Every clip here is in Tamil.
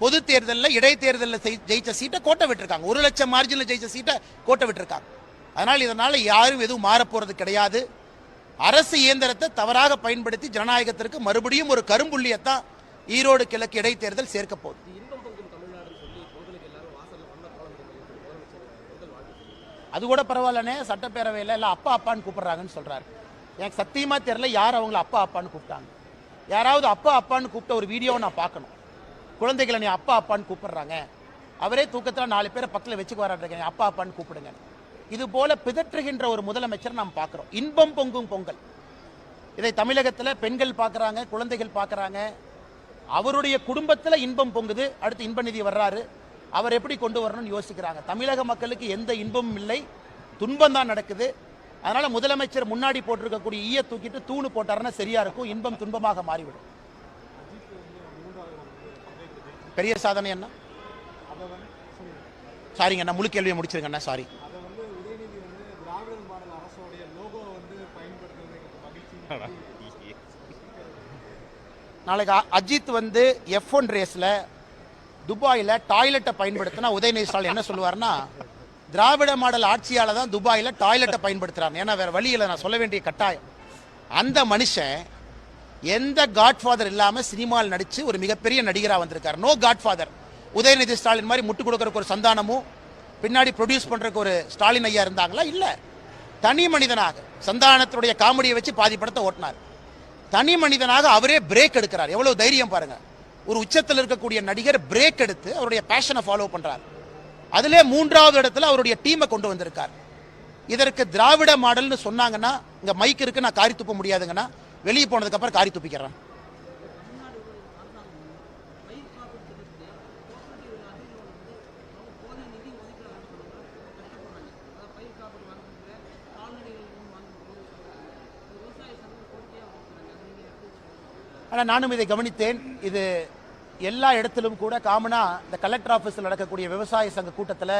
பொது தேர்தலில் இடைத்தேர்தலில் ஜெயிச்ச சீட்டை கோட்டை விட்டுருக்காங்க. ஒரு லட்சம் மார்ஜினில் ஜெயிச்ச சீட்டை கோட்டை விட்டுருக்காங்க. அதனால் இதனால் யாரும் எதுவும் மாறப்போறது கிடையாது. அரசு இயந்திரத்தை தவறாக பயன்படுத்தி ஜனநாயகத்திற்கு மறுபடியும் ஒரு கரும்புள்ளியத்தான் ஈரோடு கிழக்கு இடைத்தேர்தல் சேர்க்க போகுது. அது கூட பரவாயில்லனே சட்டப்பேரவையில் இல்லை அப்பா அப்பான்னு கூப்பிடுறாங்கன்னு சொல்றாரு. எனக்கு சத்தியமா தெரியல யார் அவங்கள அப்பா அப்பான்னு கூப்பிட்டாங்க. யாராவது அப்பா அப்பான்னு கூப்பிட்ட ஒரு வீடியோவை நான் பார்க்கணும். குழந்தைகளை நீ அப்பா அப்பான்னு கூப்பிடுறாங்க. அவரே தூக்கத்தில் நாலு பேரை பக்கத்தில் வச்சுக்கு வராடுறீங்க அப்பா அப்பான்னு கூப்பிடுங்க. இது போல பிதற்றுகின்ற ஒரு முதலமைச்சர் நாம் பார்க்குறோம். இன்பம் பொங்கும் பொங்கல். இதை தமிழகத்தில் பெண்கள் பார்க்குறாங்க குழந்தைகள் பார்க்குறாங்க. அவருடைய குடும்பத்தில் இன்பம் பொங்குது. அடுத்து இன்ப நிதி வர்றாரு. அவர் எப்படி கொண்டு வரணும்னு யோசிக்கிறாங்க. தமிழக மக்களுக்கு எந்த இன்பமும் இல்லை. துன்பம் தான் நடக்குது. அதனால் முதலமைச்சர் முன்னாடி போட்டிருக்கக்கூடிய ஈய தூக்கிட்டு தூணு போட்டாருன்னா சரியாக இருக்கும். இன்பம் துன்பமாக மாறிவிடும். பெரிய சாதனை என்ன? சாரிங்க அண்ணா முழு கேள்வியை முடிச்சிருங்க அண்ணா. சாரி நாளைக்கு அஜித் வந்து எஃப் ஒன் ரேஸில் துபாயில் டாய்லெட்டை பயன்படுத்தினா உதயநிதி ஸ்டாலின் என்ன சொல்லுவார்னா திராவிட மாடல் ஆட்சியால் தான் துபாயில் டாய்லெட்டை பயன்படுத்துகிறாங்க ஏன்னா வேறு வழியில் நான் சொல்ல வேண்டிய கட்டாயம். அந்த மனுஷன் எந்த காட்ஃபாதர் இல்லாமல் சினிமாவில் நடித்து ஒரு மிகப்பெரிய நடிகராக வந்திருக்கார். நோ காட்ஃபாதர் உதயநிதி ஸ்டாலின் மாதிரி முட்டு கொடுக்குறக்கு ஒரு சந்தானமும் பின்னாடி ப்ரொடியூஸ் பண்ணுறக்கு ஒரு ஸ்டாலின் ஐயா இருந்தாங்களா? இல்லை. தனி மனிதனாக சந்தானத்துடைய காமெடியை வச்சு பாதி படத்தை ஓட்டினார். தனி மனிதனாக அவரே பிரேக் எடுக்கிறார். எவ்வளோ தைரியம் பாருங்கள் ஒரு உச்சத்தில் இருக்கக்கூடிய நடிகர் பிரேக் எடுத்து அவருடைய பேஷனை ஃபாலோ பண்ணுறார் அதிலே மூன்றாவது இடத்துல அவருடைய டீமை கொண்டு வந்திருக்கார். இதற்கு திராவிட மாடல்னு சொன்னாங்கன்னா இங்கே மைக் இருக்கு நான் காரி துப்ப முடியாதுங்கன்னா வெளியே போனதுக்கு அப்புறம் காரி துப்பிக்கிறான். ஆனால் நானும் இதை கவனித்தேன். இது எல்லா இடத்திலும் கூட காமனா இந்த கலெக்டர் ஆஃபீஸில் நடக்கக்கூடிய விவசாய சங்க கூட்டத்தில்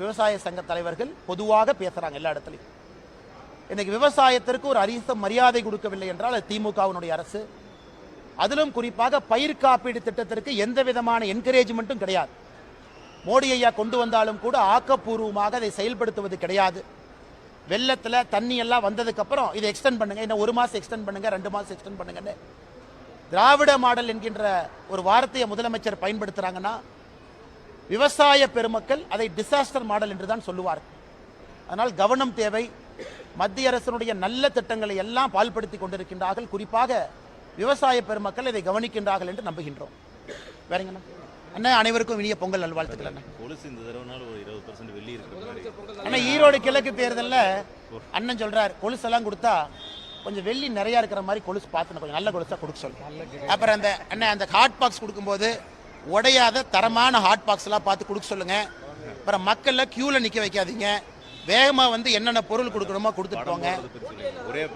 விவசாய சங்க தலைவர்கள் பொதுவாக பேசுறாங்க எல்லா இடத்துலையும். இன்னைக்கு விவசாயத்திற்கு ஒரு அரிச மரியாதை கொடுக்கவில்லை என்றால் அது திமுகவினுடைய அரசு. அதிலும் குறிப்பாக பயிர் காப்பீடு திட்டத்திற்கு எந்த விதமான என்கரேஜ்மெண்ட்டும் கிடையாது. மோடி ஐயா கொண்டு வந்தாலும் கூட ஆக்கப்பூர்வமாக அதை செயல்படுத்துவது கிடையாது. வெள்ளத்தில் தண்ணி எல்லாம் வந்ததுக்கப்புறம் இதை எக்ஸ்டெண்ட் பண்ணுங்க இன்னும் ஒரு மாதம் எக்ஸ்டெண்ட் பண்ணுங்க ரெண்டு மாதம் எக்ஸ்டெண்ட் பண்ணுங்கன்னு. திராவிட மாடல் என்கின்ற ஒரு வார்த்தையை முதலமைச்சர் பயன்படுத்துகிறாங்கன்னா விவசாய பெருமக்கள் அதை டிசாஸ்டர் மாடல் என்று தான் சொல்லுவார்கள். அதனால் கவனம் தேவை மத்திய அரசினுடைய நல்ல திட்டங்களை எல்லாம் பால்படுத்தி கொண்டிருக்கின்றார்கள். குறிப்பாக விவசாய பெருமக்கள் இதை கவனிக்கின்றார்கள் என்று நம்புகின்றோம். வேறங்கண்ணா? அண்ணா அனைவருக்கும் இனிய பொங்கல் நல்வாழ்த்துக்கள் அண்ணா. கொலுசு இந்த தடவைனால ஒரு இருபது பர்சன்ட் வெள்ளி இருக்கிற மாதிரி. ஆனா ஈரோடு கிழக்கு தேர்தல்ல அண்ணன் சொல்றார் கொலுசெல்லாம் கொடுத்தா கொஞ்சம் வெள்ளி நிறைய இருக்கிற மாதிரி கொலுசு பார்த்துன்னு கொஞ்சம் நல்ல கொலுசா கொடுக்க சொல்லுங்க அப்புறம் அந்த அண்ணன் அந்த ஹாட் பாக்ஸ் கொடுக்கும்போது உடையாத தரமான ஹாட் பாக்ஸ் எல்லாம் பார்த்து கொடுக்க சொல்லுங்க. அப்புறம் மக்கள்ல கியூல நிக்க வைக்காதீங்க. வேகமா வந்து என்னென்ன பொருள் கொடுக்கணுமோ கொடுத்துட்டு போங்க.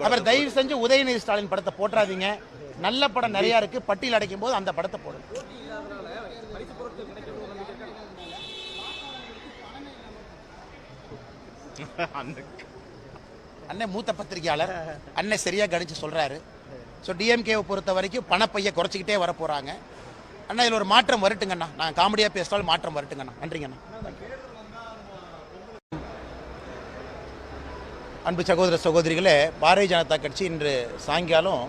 அப்புறம் தயவு செஞ்சு உதயநிதி ஸ்டாலின் படத்தை போட்டுறாதீங்க. நல்ல படம் நிறைய இருக்கு. பட்டியல் அடைக்கும் போது அந்த படத்தை போடுங்க. அந்த அண்ணன் மூத்த பத்திரிகையாளர். அண்ணன் சரியா கணிச்சு சொல்றாரு. ஸோ டிஎம்கேவை பொறுத்த வரைக்கும் பணப்பைய குறைச்சிக்கிட்டே வர போறாங்க அண்ணா இதில் ஒரு மாற்றம் வரட்டுங்கண்ணா. நான் காமெடியாக பேசினாலும் மாற்றம் வரட்டுங்கண்ணா. நன்றிங்கண்ணா. அன்பு சகோதர சகோதரிகளே பாரதிய ஜனதா கட்சி இன்று சாயங்காலம்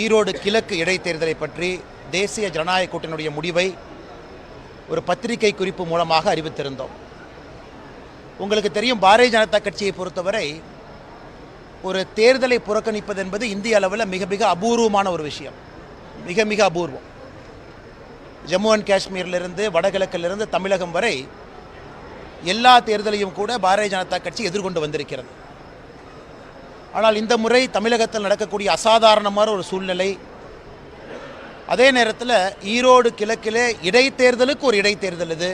ஈரோடு கிழக்கு இடைத்தேர்தலை பற்றி தேசிய ஜனநாயக கூட்டணியுடைய முடிவை ஒரு பத்திரிகை குறிப்பு மூலமாக அறிவித்திருந்தோம். உங்களுக்கு தெரியும் பாரதிய ஜனதா கட்சியை பொறுத்தவரை ஒரு தேர்தலை புறக்கணிப்பது என்பது இந்திய அளவில் மிக மிக அபூர்வமான ஒரு விஷயம். மிக மிக அபூர்வம். ஜம்மு அண்ட் காஷ்மீரிலிருந்து வடகிழக்கிலிருந்து தமிழகம் வரை எல்லா தேர்தலையும் கூட பாரதிய ஜனதா கட்சி எதிர்கொண்டு வந்திருக்கிறது. ஆனால் இந்த முறை தமிழகத்தில் நடக்கக்கூடிய அசாதாரணமான ஒரு சூழ்நிலை அதே நேரத்தில் ஈரோடு கிழக்கிலே இடைத்தேர்தலுக்கு ஒரு இடைத்தேர்தல் இது.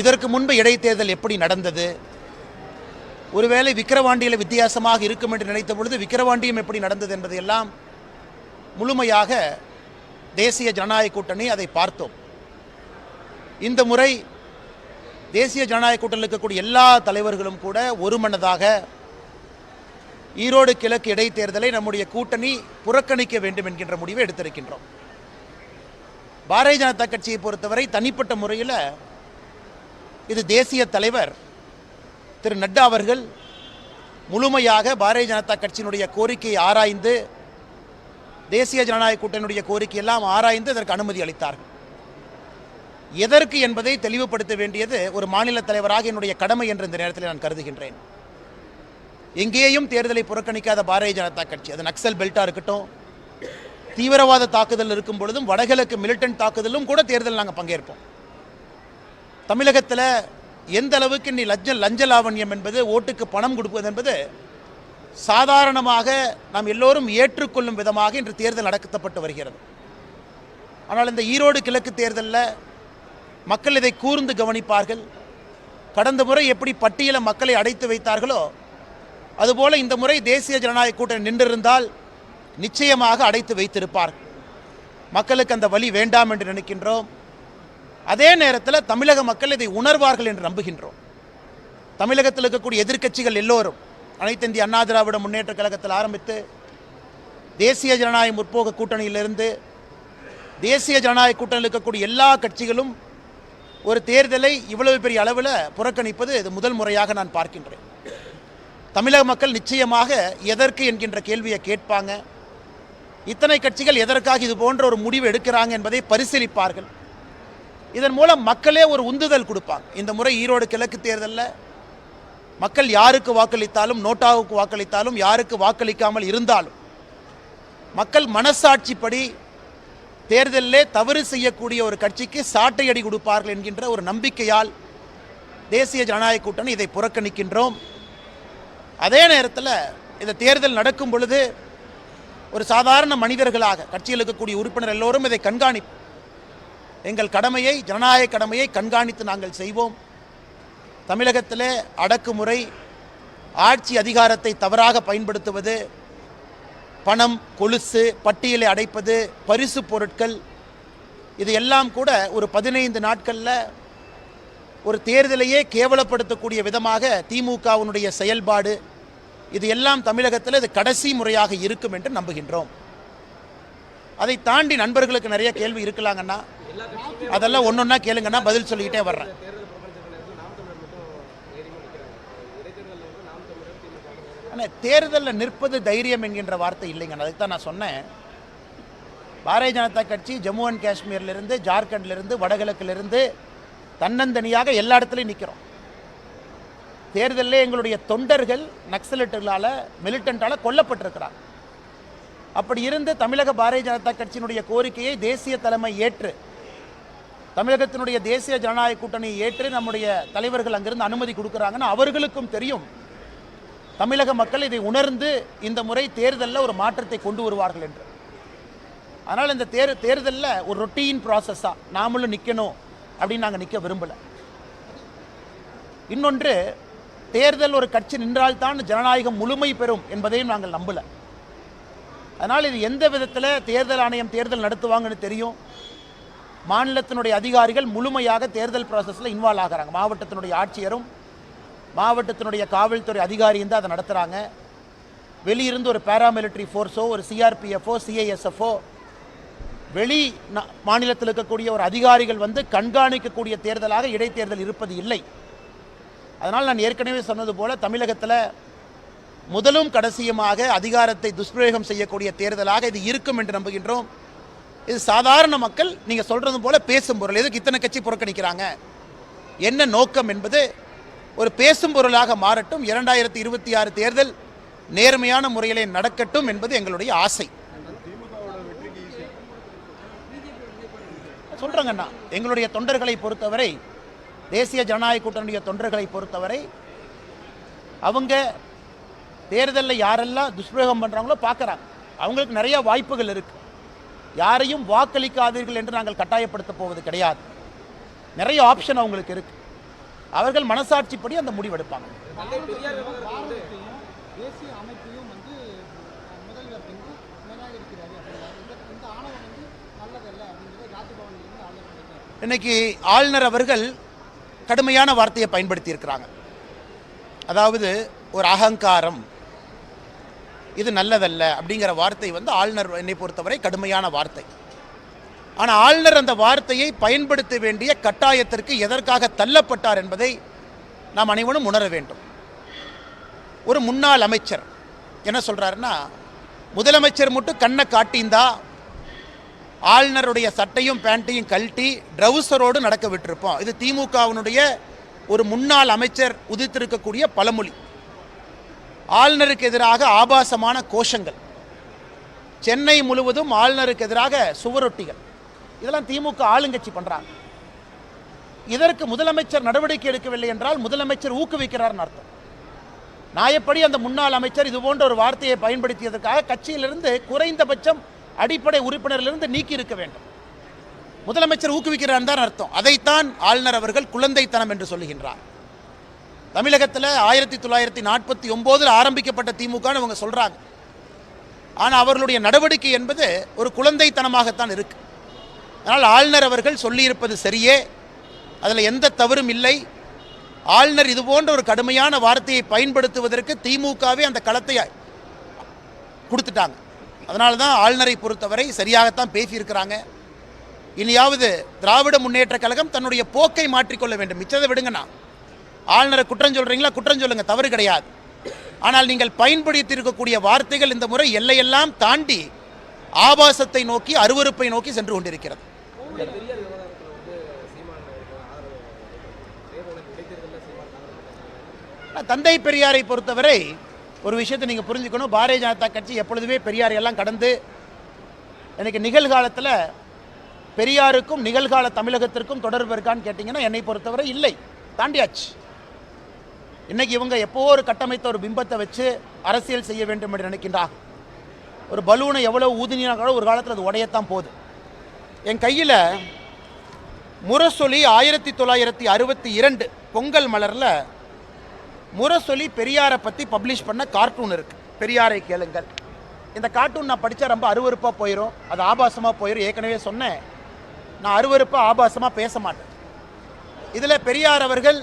இதற்கு முன்பு இடைத்தேர்தல் எப்படி நடந்தது? ஒருவேளை விக்கிரவாண்டியில் வித்தியாசமாக இருக்கும் என்று நினைத்த பொழுது விக்கிரவாண்டியும் எப்படி நடந்தது என்பதையெல்லாம் முழுமையாக தேசிய ஜனநாயக கூட்டணி அதை பார்த்தோம். இந்த முறை தேசிய ஜனநாயக கூட்டணியில் இருக்கக்கூடிய எல்லா தலைவர்களும் கூட ஒருமனதாக ஈரோடு கிழக்கு இடைத்தேர்தலை நம்முடைய கூட்டணி புறக்கணிக்க வேண்டும் என்கின்ற முடிவை எடுத்திருக்கின்றோம். பாரதிய ஜனதா கட்சியை பொறுத்தவரை தனிப்பட்ட முறையில் இது தேசிய தலைவர் திரு நட்டா அவர்கள் முழுமையாக பாரதிய ஜனதா கட்சியினுடைய கோரிக்கையை ஆராய்ந்து தேசிய ஜனநாயக கூட்டணியுடைய கோரிக்கையெல்லாம் ஆராய்ந்து இதற்கு அனுமதி அளித்தார்கள். எதற்கு என்பதை தெளிவுபடுத்த வேண்டியது ஒரு மாநில தலைவராக என்னுடைய கடமை என்ற இந்த நேரத்தில் நான் கருதுகின்றேன். எங்கேயும் தேர்தலை புறக்கணிக்காத பாரதிய ஜனதா கட்சி அது நக்சல் பெல்ட்டாக இருக்கட்டும் தீவிரவாத தாக்குதல் இருக்கும் பொழுதும் வடகிழக்கு மிலிட்டன்ட் தாக்குதலும் கூட தேர்தல் நாங்கள் பங்கேற்போம். தமிழகத்தில் எந்த அளவுக்கு நீ லஞ்ச லஞ்ச லாவண்யம் என்பது ஓட்டுக்கு பணம் கொடுப்பது என்பது சாதாரணமாக நாம் எல்லோரும் ஏற்றுக்கொள்ளும் விதமாக இன்று தேர்தல் நடத்தப்பட்டு வருகிறது. ஆனால் இந்த ஈரோடு கிழக்கு தேர்தலில் மக்கள் இதை கூர்ந்து கவனிப்பார்கள். கடந்த முறை எப்படி பட்டியலை மக்களை அடைத்து வைத்தார்களோ அதுபோல இந்த முறை தேசிய ஜனநாயக கூட்டணி நின்றிருந்தால் நிச்சயமாக அடைத்து வைத்திருப்பார். மக்களுக்கு அந்த வழி வேண்டாம் என்று நினைக்கின்றோம். அதே நேரத்தில் தமிழக மக்கள் இதை உணர்வார்கள் என்று நம்புகின்றோம். தமிழகத்தில் இருக்கக்கூடிய எதிர்க்கட்சிகள் எல்லோரும் அனைத்து இந்திய அண்ணா திராவிட முன்னேற்ற கழகத்தில் ஆரம்பித்து தேசிய ஜனநாயக முற்போக்கு கூட்டணியிலிருந்து தேசிய ஜனநாயக கூட்டணியில் இருக்கக்கூடிய எல்லா கட்சிகளும் ஒரு தேர்தலை இவ்வளவு பெரிய அளவில் புறக்கணிப்பது இது முதல் முறையாக நான் பார்க்கின்றேன். தமிழக மக்கள் நிச்சயமாக எதற்கு என்கின்ற கேள்வியை கேட்பாங்க. இத்தனை கட்சிகள் எதற்காக இது போன்ற ஒரு முடிவு எடுக்கிறாங்க என்பதை பரிசீலிப்பார்கள். இதன் மூலம் மக்களே ஒரு உந்துதல் கொடுப்பாங்க. இந்த முறை ஈரோடு கிழக்கு தேர்தலில் மக்கள் யாருக்கு வாக்களித்தாலும் நோட்டாவுக்கு வாக்களித்தாலும் யாருக்கு வாக்களிக்காமல் இருந்தாலும் மக்கள் மனசாட்சிப்படி தேர்தலிலே தவறு செய்யக்கூடிய ஒரு கட்சிக்கு சாட்டை அடி கொடுப்பார்கள் என்கின்ற ஒரு நம்பிக்கையால் தேசிய ஜனநாயக கூட்டணி இதை புறக்கணிக்கின்றோம். அதே நேரத்தில் இந்த தேர்தல் நடக்கும் பொழுது ஒரு சாதாரண மனிதர்களாக கட்சியில் இருக்கக்கூடிய உறுப்பினர் எல்லோரும் இதை கண்காணிப்பு எங்கள் கடமையை ஜனநாயக கடமையை கண்காணித்து நாங்கள் செய்வோம். தமிழகத்திலே அடக்குமுறை ஆட்சி அதிகாரத்தை தவறாக பயன்படுத்துவது பணம் கொலுசு பட்டியலை அடைப்பது பரிசு பொருட்கள் இது எல்லாம் கூட ஒரு பதினைந்து நாட்களில் ஒரு தேர்தலையே கேவலப்படுத்தக்கூடிய விதமாக திமுகவினுடைய செயல்பாடு இது எல்லாம் தமிழகத்தில் இது கடைசி முறையாக இருக்கும் என்று நம்புகின்றோம். அதை தாண்டி நண்பர்களுக்கு நிறைய கேள்வி இருக்கலாங்கண்ணா. அதெல்லாம் ஒன்றொன்னா கேளுங்கண்ணா பதில் சொல்லிக்கிட்டே வர்றேன். ஆனால் தேர்தலில் நிற்பது தைரியம் என்கின்ற வார்த்தை இல்லைங்க. அதுக்கு தான் நான் சொன்னேன். பாரதிய ஜனதா கட்சி ஜம்மு அண்ட் காஷ்மீர்லேருந்து ஜார்க்கண்ட்லேருந்து வடகிழக்குலேருந்து தன்னந்தனியாக எல்லா இடத்துலையும் நிற்கிறோம் தேர்தலில் எங்களுடைய தொண்டர்கள் நக்சலைட்டுகளால் மிலிட்டண்டால் கொல்லப்பட்டிருக்கிறார் அப்படி இருந்து தமிழக பாரதிய ஜனதா கட்சியினுடைய கோரிக்கையை தேசிய தலைமை ஏற்று தமிழகத்தினுடைய தேசிய ஜனநாயக கூட்டணியை ஏற்று நம்முடைய தலைவர்கள் அங்கிருந்து அனுமதி கொடுக்குறாங்கன்னு அவர்களுக்கும் தெரியும். தமிழக மக்கள் இதை உணர்ந்து இந்த முறை தேர்தலில் ஒரு மாற்றத்தை கொண்டு வருவார்கள் என்று. அதனால் இந்த தேர் தேர்தலில் ஒரு ரொட்டீன் ப்ராசஸாக நாமளும் நிற்கணும் அப்படின்னு நாங்கள் நிற்க விரும்பலை. இன்னொன்று தேர்தல் ஒரு கட்சி நின்றால்தான் ஜனநாயகம் முழுமை பெறும் என்பதையும் நாங்கள் நம்பலை. அதனால் இது எந்த விதத்தில் தேர்தல் ஆணையம் தேர்தல் நடத்துவாங்கன்னு தெரியும்? மாநிலத்தினுடைய அதிகாரிகள் முழுமையாக தேர்தல் ப்ராசஸில் இன்வால்வ் ஆகிறாங்க. மாவட்டத்தினுடைய ஆட்சியரும் மாவட்டத்தினுடைய காவல்துறை அதிகாரியும் தான் அதை நடத்துகிறாங்க வெளியிருந்து ஒரு பேராமிலிட்ரி ஃபோர்ஸோ ஒரு சிஆர்பிஎஃப்ஓ சிஐஎஸ்எஃப்ஓ வெளி மாநிலத்தில் இருக்கக்கூடிய ஒரு அதிகாரிகள் வந்து கண்காணிக்கக்கூடிய தேர்தலாக இடைத்தேர்தல் இருப்பது இல்லை. அதனால் நான் ஏற்கனவே சொன்னது போல் தமிழகத்தில் முதலும் கடைசியுமாக அதிகாரத்தை துஷ்பிரயோகம் செய்யக்கூடிய தேர்தலாக இது இருக்கும் என்று நம்புகின்றோம். இது சாதாரண மக்கள் நீங்கள் சொல்கிறது போல் பேசும் பொருள். எதுக்கு இத்தனை கட்சி புறக்கணிக்கிறாங்க? என்ன நோக்கம் என்பது ஒரு பேசும் பொருளாக மாறட்டும். இரண்டாயிரத்தி இருபத்தி ஆறு தேர்தல் நேர்மையான முறையிலே நடக்கட்டும் என்பது எங்களுடைய ஆசை. சொல்கிறேங்கண்ணா எங்களுடைய தொண்டர்களை பொறுத்தவரை தேசிய ஜனநாயக கூட்டணியுடைய தொண்டர்களை பொறுத்தவரை அவங்க தேர்தலில் யாரெல்லாம் துஷ்பிரயோகம் பண்ணுறாங்களோ பார்க்குறாங்க. அவங்களுக்கு நிறைய வாய்ப்புகள் இருக்குது யாரையும் வாக்களிக்காதீர்கள் என்று நாங்கள் கட்டாயப்படுத்த போவது கிடையாது. நிறைய ஆப்ஷன் அவங்களுக்கு இருக்குது அவர்கள் மனசாட்சிப்படி அந்த முடிவெடுப்பாங்க இன்னைக்கு ஆளுநர் அவர்கள் கடுமையான வார்த்தையை பயன்படுத்தி இருக்கிறாங்க அதாவது ஒரு அகங்காரம் இது நல்லதல்ல அப்படிங்கிற வார்த்தை வந்து ஆளுநர் என்னை பொறுத்தவரை கடுமையான வார்த்தை. ஆனால் ஆளுநர் அந்த வார்த்தையை பயன்படுத்த வேண்டிய கட்டாயத்திற்கு எதற்காக தள்ளப்பட்டார் என்பதை நாம் அனைவரும் உணர வேண்டும். ஒரு முன்னாள் அமைச்சர் என்ன சொல்கிறாருன்னா முதலமைச்சர் மட்டும் கண்ணை காட்டியிருந்தா ஆளுநருடைய சட்டையும் பேண்ட்டையும் கழட்டி ட்ரவுசரோடு நடக்க விட்டிருப்போம். இது திமுகவினுடைய ஒரு முன்னாள் அமைச்சர் உதித்திருக்கக்கூடிய பழமொழி. ஆளுநருக்கு எதிராக ஆபாசமான கோஷங்கள். சென்னை முழுவதும் ஆளுநருக்கு எதிராக சுவரொட்டிகள். இதெல்லாம் திமுக ஆளுங்கட்சி பண்றாங்க. இதற்கு முதலமைச்சர் நடவடிக்கை எடுக்கவில்லை என்றால் முதலமைச்சர் ஊக்குவிக்கிறார்னு அர்த்தம். நாயப்படி அந்த முன்னாள் அமைச்சர் இது போன்ற ஒரு வார்த்தையை பயன்படுத்தியதற்காக கட்சியிலிருந்து குறைந்தபட்சம் அடிப்படை உறுப்பினரிலிருந்து நீக்கி இருக்க வேண்டும். முதலமைச்சர் ஊக்குவிக்கிறார் தான் அர்த்தம். அதைத்தான் ஆளுநர் அவர்கள் குழந்தைத்தனம் என்று சொல்லுகின்றார். தமிழகத்தில் ஆயிரத்தி தொள்ளாயிரத்தி நாற்பத்தி ஒம்போதில் ஆரம்பிக்கப்பட்ட திமுகன்னு அவங்க சொல்றாங்க. ஆனால் அவர்களுடைய நடவடிக்கை என்பது ஒரு குழந்தைத்தனமாகத்தான் இருக்கு. அதனால் ஆளுநர் அவர்கள் சொல்லியிருப்பது சரியே. அதில் எந்த தவறும் இல்லை. ஆளுநர் இது போன்ற ஒரு கடுமையான வார்த்தையை பயன்படுத்துவதற்கு திமுகவே அந்த களத்தை கொடுத்துட்டாங்க. அதனால தான் ஆளுநரை பொறுத்தவரை சரியாகத்தான் பேசியிருக்கிறாங்க. இனியாவது திராவிட முன்னேற்ற கழகம் தன்னுடைய போக்கை மாற்றிக்கொள்ள வேண்டும். மிச்சத்தை விடுங்கண்ணா. ஆளுநரை குற்றம் சொல்கிறீங்களா குற்றம் சொல்லுங்கள் தவறு கிடையாது. ஆனால் நீங்கள் பயன்படுத்தி இருக்கக்கூடிய வார்த்தைகள் இந்த முறை எல்லையெல்லாம் தாண்டி ஆபாசத்தை நோக்கி அருவருப்பை நோக்கி சென்று கொண்டிருக்கிறது. தந்தை பெரியாரை பொறுத்தவரை ஒரு விஷயத்தை நீங்கள் புரிஞ்சுக்கணும். பாரதிய ஜனதா கட்சி எப்பொழுதுமே பெரியார் எல்லாம் கடந்து எனக்கு நிகழ்காலத்தில் பெரியாருக்கும் நிகழ்கால தமிழகத்திற்கும் தொடர்பு இருக்கான்னு கேட்டிங்கன்னா என்னை பொறுத்தவரை இல்லை. தாண்டியாச்சு. இன்னைக்கு இவங்க எப்போ ஒரு கட்டமைத்த ஒரு பிம்பத்தை வச்சு அரசியல் செய்ய வேண்டும் என்று நினைக்கின்றார் ஒரு பலூனை எவ்வளோ ஊதினா ஒரு காலத்தில் அது உடையத்தான் போகுது. என் கையில் முரசொலி ஆயிரத்தி தொள்ளாயிரத்தி அறுபத்தி இரண்டு பொங்கல் மலரில் முரசொலி பெரியாரை பற்றி பப்ளிஷ் பண்ண கார்ட்டூன் இருக்குது பெரியாரை கேளுங்கள். இந்த கார்ட்டூன் நான் படித்தா ரொம்ப அருவருப்பாக போயிடும் அது ஆபாசமாக போயிடும் ஏற்கனவே சொன்னேன். நான் அருவருப்பாக ஆபாசமாக பேச மாட்டேன். இதில் பெரியார் அவர்கள்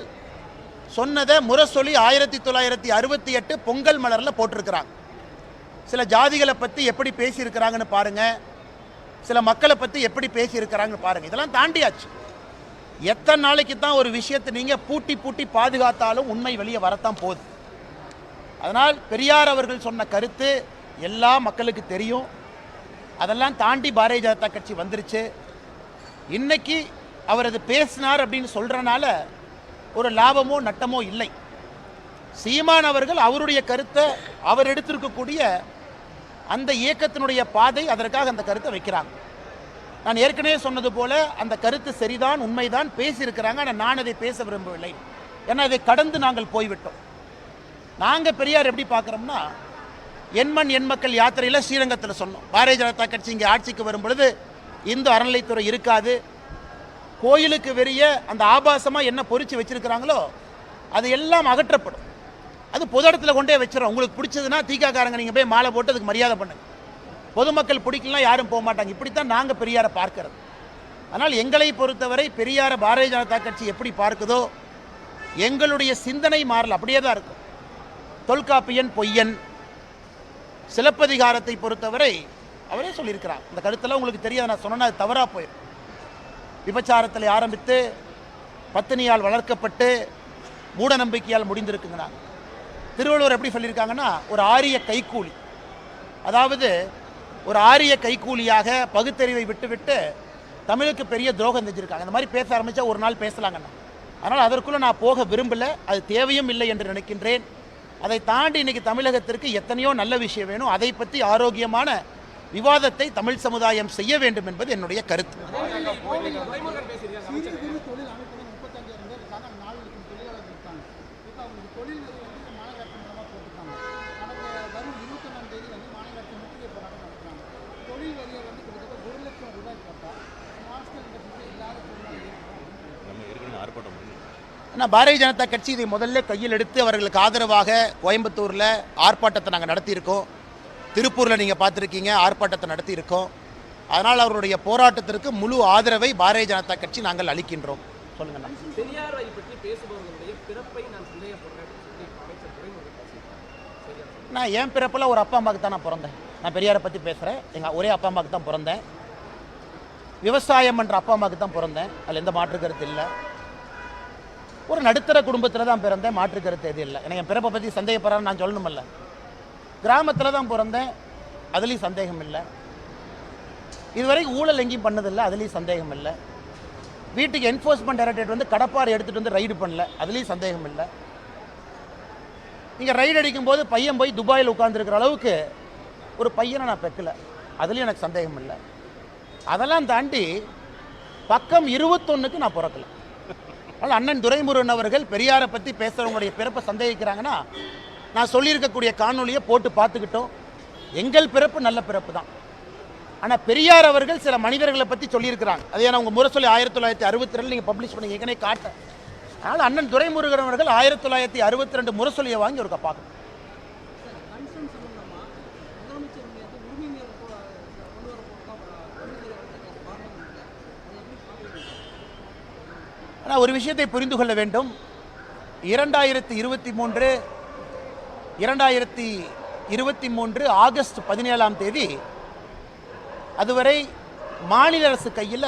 சொன்னதை முரசொலி ஆயிரத்தி தொள்ளாயிரத்தி அறுபத்தி எட்டு பொங்கல் மலரில் போட்டிருக்கிறாங்க. சில ஜாதிகளை பற்றி எப்படி பேசியிருக்கிறாங்கன்னு பாருங்கள் சில மக்களை பற்றி எப்படி பேசியிருக்கிறாங்கன்னு பாருங்க. இதெல்லாம் தாண்டியாச்சு. எத்தனை நாளைக்கு தான் ஒரு விஷயத்தை நீங்கள் பூட்டி பூட்டி பாதுகாத்தாலும் உண்மை வெளியே வரத்தான் போகுது. அதனால் பெரியார் அவர்கள் சொன்ன கருத்து எல்லா மக்களுக்கு தெரியும். அதெல்லாம் தாண்டி பாரதிய ஜனதா கட்சி வந்துருச்சு. இன்னைக்கு அவர் அது பேசினார் அப்படின்னு சொல்கிறனால ஒரு லாபமோ நட்டமோ இல்லை. சீமான் அவர்கள் அவருடைய கருத்தை அவர் எடுத்திருக்கக்கூடிய அந்த இயக்கத்தினுடைய பாதை அதற்காக அந்த கருத்தை வைக்கிறாங்க. நான் ஏற்கனவே சொன்னது போல அந்த கருத்து சரிதான் உண்மைதான் பேசியிருக்கிறாங்க. ஆனால் நான் அதை பேச விரும்பவில்லை. ஏன்னா அதை கடந்து நாங்கள் போய்விட்டோம். நாங்கள் பெரியார் எப்படி பார்க்குறோம்னா எண்மண் எண் மக்கள் யாத்திரையில் ஸ்ரீரங்கத்தில் சொன்னோம். பாரதிய ஜனதா கட்சி இங்கே ஆட்சிக்கு வரும் பொழுது இந்து அறநிலைத்துறை இருக்காது. கோயிலுக்கு வெறிய அந்த ஆபாசமாக என்ன பொறிச்சு வச்சிருக்கிறாங்களோ அது எல்லாம் அகற்றப்படும். அது பொது இடத்துல கொண்டே வச்சிடறோம் உங்களுக்கு பிடிச்சதுன்னா தீக்காக்காரங்க நீங்கள் போய் மாலை போட்டு அதுக்கு மரியாதை பண்ணுங்க. பொதுமக்கள் பிடிக்கலாம் யாரும் போக மாட்டாங்க. இப்படித்தான் நாங்கள் பெரியாரை பார்க்கறது. ஆனால் எங்களை பொறுத்தவரை பெரியாரை பாரதிய ஜனதா கட்சி எப்படி பார்க்குதோ எங்களுடைய சிந்தனை மாறல அப்படியே தான் இருக்கும். தொல்காப்பியன் பொய்யன் சிலப்பதிகாரத்தை பொறுத்தவரை அவரே சொல்லியிருக்கிறார். இந்த கருத்தெல்லாம் உங்களுக்கு தெரியாது. நான் சொன்னா அது தவறாக போயிடும் விபச்சாரத்தில் ஆரம்பித்து பத்தினியால் வளர்க்கப்பட்டு மூட நம்பிக்கையால் முடிந்திருக்குங்கிறாங்க திருவள்ளுவர் எப்படி சொல்லியிருக்காங்கன்னா ஒரு ஆரிய கைக்கூலி அதாவது ஒரு ஆரிய கைக்கூலியாக பகுத்தறிவை விட்டுவிட்டு தமிழுக்கு பெரிய துரோகம் செஞ்சிருக்காங்க. இந்த மாதிரி பேச ஆரம்பித்தா ஒரு நாள் பேசலாங்கண்ணா. அதனால் அதற்குள்ளே நான் போக விரும்பல. அது தேவையும் இல்லை என்று நினைக்கின்றேன். அதை தாண்டி இன்றைக்கி தமிழகத்திற்கு எத்தனையோ நல்ல விஷயம் வேணும். அதை பற்றி ஆரோக்கியமான விவாதத்தை தமிழ் சமுதாயம் செய்ய வேண்டும் என்பது என்னுடைய கருத்து. ஆனால் பாரதிய ஜனதா கட்சி இதை முதல்ல கையில் எடுத்து அவர்களுக்கு ஆதரவாக கோயம்புத்தூரில் ஆர்ப்பாட்டத்தை நாங்கள் நடத்தியிருக்கோம். திருப்பூரில் நீங்கள் பார்த்துருக்கீங்க ஆர்ப்பாட்டத்தை நடத்தியிருக்கோம். அதனால் அவருடைய போராட்டத்திற்கு முழு ஆதரவை பாரதிய ஜனதா கட்சி நாங்கள் அளிக்கின்றோம். சொல்லுங்கண்ணா பெரியாரை பற்றி பேசுபவர்களுடைய பிறப்பை நான் சந்தேகப்படுறேன் அப்படின்னு சொல்லி அமைச்சர் துரைமுருகன் பேசியிருக்காரு. சரியா நான் என் பிறப்பில் ஒரு அப்பா அம்மாவுக்கு தான் நான் பிறந்தேன். நான் பெரியாரை பற்றி பேசுகிறேன் எங்கள் ஒரே அப்பா அம்மாவுக்கு தான் பிறந்தேன். விவசாயம் என்ற அப்பா அம்மாவுக்கு தான் பிறந்தேன். அதில் எந்த மாற்று கருத்து இல்லை. ஒரு நடுத்தர குடும்பத்தில் தான் பிறந்தேன் மாற்று கருத்து எது இல்லை. எனக்கு என் பிறப்பை பற்றி சந்தேகப்படுறான்னு நான் சொல்லணுமில்ல. கிராமத்தில் தான் பிறந்தேன் அதுலேயும் சந்தேகம் இல்லை. இதுவரைக்கும் ஊழல் எங்கேயும் பண்ணதில்லை அதுலேயும் சந்தேகம் இல்லை. வீட்டுக்கு என்ஃபோர்ஸ்மெண்ட் டைரக்டரேட் வந்து கடப்பாறை எடுத்துகிட்டு வந்து ரைடு பண்ணல அதுலேயும் சந்தேகம் இல்லை. நீங்கள் ரைடு அடிக்கும்போது பையன் போய் துபாயில் உட்காந்துருக்கிற அளவுக்கு ஒரு பையனை நான் பெக்கல. அதுலேயும் எனக்கு சந்தேகம் இல்லை. அதெல்லாம் தாண்டி பக்கம் இருபத்தொன்னுக்கு நான் பிறக்கல. அதனால் அண்ணன் துரைமுருகன் அவர்கள் பெரியாரை பற்றி பேசுகிறவங்களுடைய பிறப்பை சந்தேகிக்கிறாங்கன்னா நான் சொல்லியிருக்கக்கூடிய காணொலியை போட்டு பார்த்துக்கிட்டோம். எங்கள் பிறப்பு நல்ல பிறப்பு தான். ஆனால் பெரியார் அவர்கள் சில மனிதர்களை பற்றி சொல்லியிருக்கிறாங்க. அது ஏன்னா உங்கள் முரசொலி ஆயிரத்தி தொள்ளாயிரத்தி அறுபத்தி ரெண்டு நீங்கள் பப்ளிஷ் பண்ணி ஏற்கனவே காட்ட அதனால் அண்ணன் துரைமுருகன் அவர்கள் ஆயிரத்தி தொள்ளாயிரத்தி அறுபத்தி ரெண்டு முரசொலியை வாங்கி ஒருக்க பார்க்கணும் கன்சர்ன் சம்பந்தமா முதலமைச்சர் மீது உரிமை மீறல் கொ- கொண்டு வர போகிறதா பார்லிமெண்ட்ல அதை எப்படி பார்க்குறீங்க ஆனால் ஒரு விஷயத்தை புரிந்து கொள்ள வேண்டும். இரண்டாயிரத்தி இருபத்தி மூன்று இரண்டாயிரத்தி இருபத்தி மூன்று ஆகஸ்ட் பதினேழாம் தேதி அதுவரை மாநில அரசு கையில்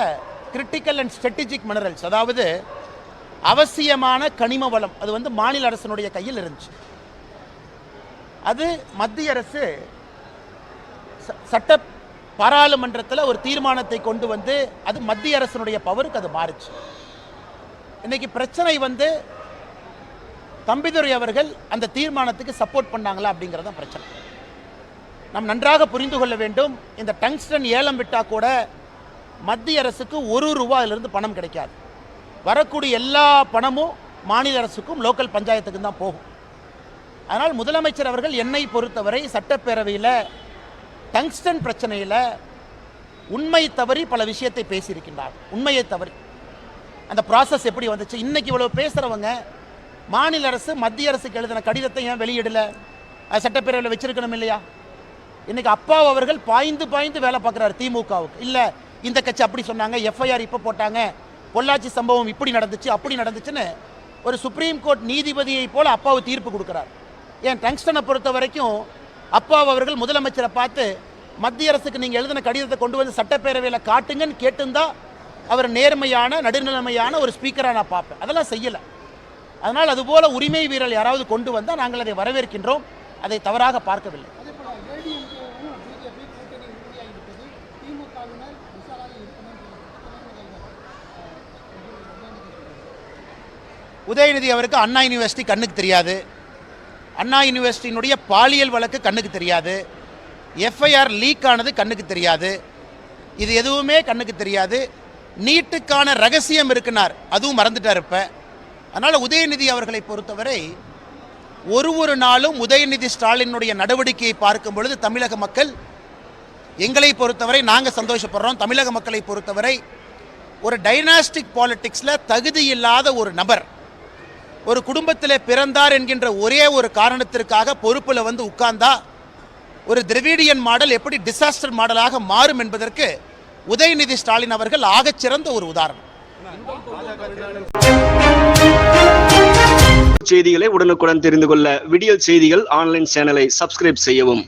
கிரிட்டிக்கல் அண்ட் ஸ்ட்ராட்டஜிக் மினரல்ஸ் அதாவது அவசியமான கனிம வளம் அது வந்து மாநில அரசினுடைய கையில் இருந்துச்சு. அது மத்திய அரசு ச- சட்ட பாராளுமன்றத்தில் ஒரு தீர்மானத்தை கொண்டு வந்து அது மத்திய அரசினுடைய பவருக்கு அது மாறுச்சு. இன்னைக்கு பிரச்சனை வந்து தம்பிதுரை அவர்கள் அந்த தீர்மானத்துக்கு சப்போர்ட் பண்ணாங்களா அப்படிங்கிறது தான் பிரச்சனை. நாம் நன்றாக புரிந்து கொள்ள வேண்டும். இந்த டங்ஸ்டன் ஏலம் விட்டால் கூட மத்திய அரசுக்கு ஒரு ரூபாயிலிருந்து பணம் கிடைக்காது. வரக்கூடிய எல்லா பணமும் மாநில அரசுக்கும் லோக்கல் பஞ்சாயத்துக்கும் தான் போகும். அதனால் முதலமைச்சர் அவர்கள் என்னை பொறுத்தவரை சட்டப்பேரவையில் டங்ஸ்டன் பிரச்சனையில் உண்மை தவறி பல விஷயத்தை பேசியிருக்கின்றார். உண்மையை தவறி. அந்த ப்ராசஸ் எப்படி வந்துச்சு? இன்றைக்கி இவ்வளோ பேசுகிறவங்க மாநில அரசு மத்திய அரசுக்கு எழுதின கடிதத்தை ஏன் வெளியிடலை? அது சட்டப்பேரவையில் வச்சிருக்கணும் இல்லையா? இன்றைக்கி அப்பா அவர்கள் பாய்ந்து பாய்ந்து வேலை பார்க்குறாரு திமுகவுக்கு. இல்லை இந்த கட்சி அப்படி சொன்னாங்க எஃப்ஐஆர் இப்போ போட்டாங்க பொள்ளாச்சி சம்பவம் இப்படி நடந்துச்சு அப்படி நடந்துச்சுன்னு ஒரு சுப்ரீம் கோர்ட் நீதிபதியை போல் அப்பாவு தீர்ப்பு கொடுக்குறார். ஏன் டங்ஸ்டனை பொறுத்த வரைக்கும் அப்பாவு அவர்கள் முதலமைச்சரை பார்த்து மத்திய அரசுக்கு நீங்கள் எழுதின கடிதத்தை கொண்டு வந்து சட்டப்பேரவையில் காட்டுங்கன்னு கேட்டுந்தா அவர் நேர்மையான நடுநிலைமையான ஒரு ஸ்பீக்கராக நான் பார்ப்பேன். அதெல்லாம் செய்யலை. அதனால் அதுபோல உரிமை வீரர் யாராவது கொண்டு வந்தால் நாங்கள் அதை வரவேற்கின்றோம். அதை தவறாக பார்க்கவில்லை. உதயநிதி அவருக்கு அண்ணா யூனிவர்சிட்டி கண்ணுக்கு தெரியாது. அண்ணா யூனிவர்சிட்டியினுடைய பாலியல் வழக்கு கண்ணுக்கு தெரியாது. எஃப்ஐஆர் லீக் ஆனது கண்ணுக்கு தெரியாது. இது எதுவுமே கண்ணுக்கு தெரியாது. நீட்டுக்கான ரகசியம் இருக்குனார். அதுவும் மறந்துட்டார் இப்போ. அதனால் உதயநிதி அவர்களை பொறுத்தவரை ஒரு ஒரு நாளும் உதயநிதி ஸ்டாலினுடைய நடவடிக்கையை பார்க்கும் பொழுது தமிழக மக்கள் எங்களை பொறுத்தவரை நாங்கள் சந்தோஷப்படுறோம். தமிழக மக்களை பொறுத்தவரை ஒரு டைனாஸ்டிக் பாலிட்டிக்ஸில் தகுதி இல்லாத ஒரு நபர் ஒரு குடும்பத்தில் பிறந்தார் என்கின்ற ஒரே ஒரு காரணத்திற்காக பொறுப்பில் வந்து உட்கார்ந்தா ஒரு திராவிடியன் மாடல் எப்படி டிசாஸ்டர் மாடலாக மாறும் என்பதற்கு உதயநிதி ஸ்டாலின் அவர்கள் ஆகச்சிறந்த ஒரு உதாரணம். செய்திகளை உடனுக்குடன் தெரிந்து கொள்ள விடியல் செய்திகள் ஆன்லைன் சேனலை சப்ஸ்கிரைப் செய்யவும்.